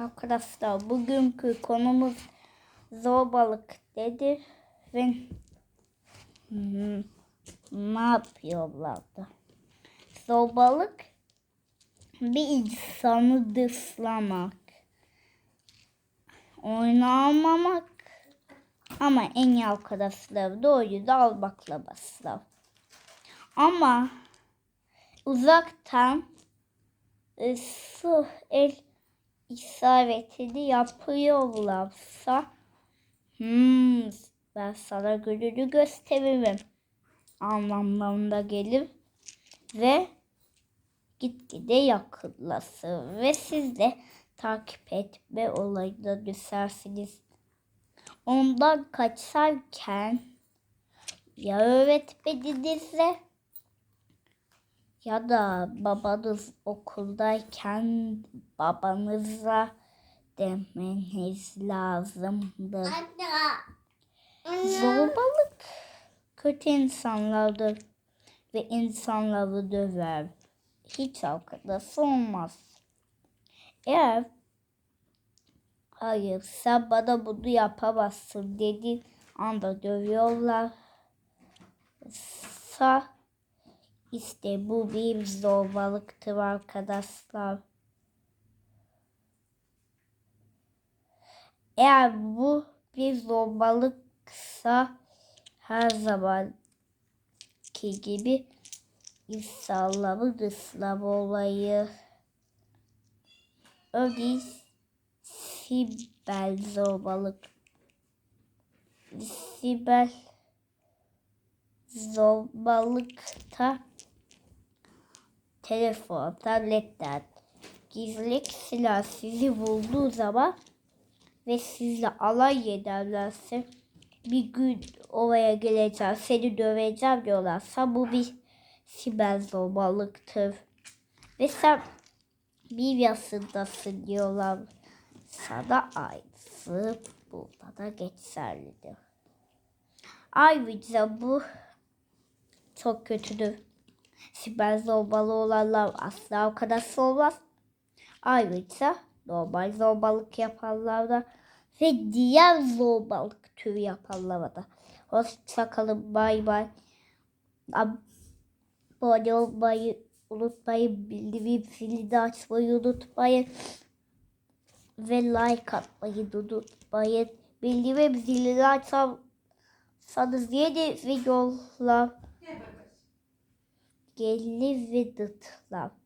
Arkadaşlar bugünkü konumuz zorbalık dedi ve ne yapıyorlardı? Zorbalık bir insanı dışlamak, oynamamak ama en iyi arkadaşları doğru da al baklavaslar. Ama uzaktan e, su el isabetini yapıyorlarsa hmm, ben sana gününü gösteririm anlamlarında gelir ve gitgide yakınlaşır ve siz de takip etme olayına düşersiniz. Ondan kaçarken ya öğretmeninizle ya da babanız okuldayken babanıza demeniz lazımdır. Zorbalık kötü insanlardır ve insanları döver. Hiç arkadaşı olmaz. Eğer hayır sen bana bunu yapamazsın dediğin anda dövüyorlar. İşte bu bir zorbalıktır arkadaşlar. Eğer bu bir zorbalıksa her zamanki gibi insanları dışlama olayı. Örneğin Sibel zorbalık. Sibel zorbalıkta telefon, tabletten gizlilik silah sizi bulduğu zaman ve sizle alay ederlerse bir gün oraya geleceğim seni döveceğim diyorlarsa bu bir siber zorbalıktır. Ve sen bir yaşındasın diyorlar. Sana aynısı burada da geçerlidir. Ayrıca bu çok kötüdür. Siber zorbalı olanlar asla arkadaş olmaz. Ayrıca normal zorbalık yapanlar da ve diğer zorbalık türü yapanlara da. Hoşçakalın bay bay. Abone olmayı unutmayın. Bildirim zilini açmayı unutmayın. Ve like atmayı unutmayın. Bildirim zilini açarsanız yeni videolar gelir ve dıtlar.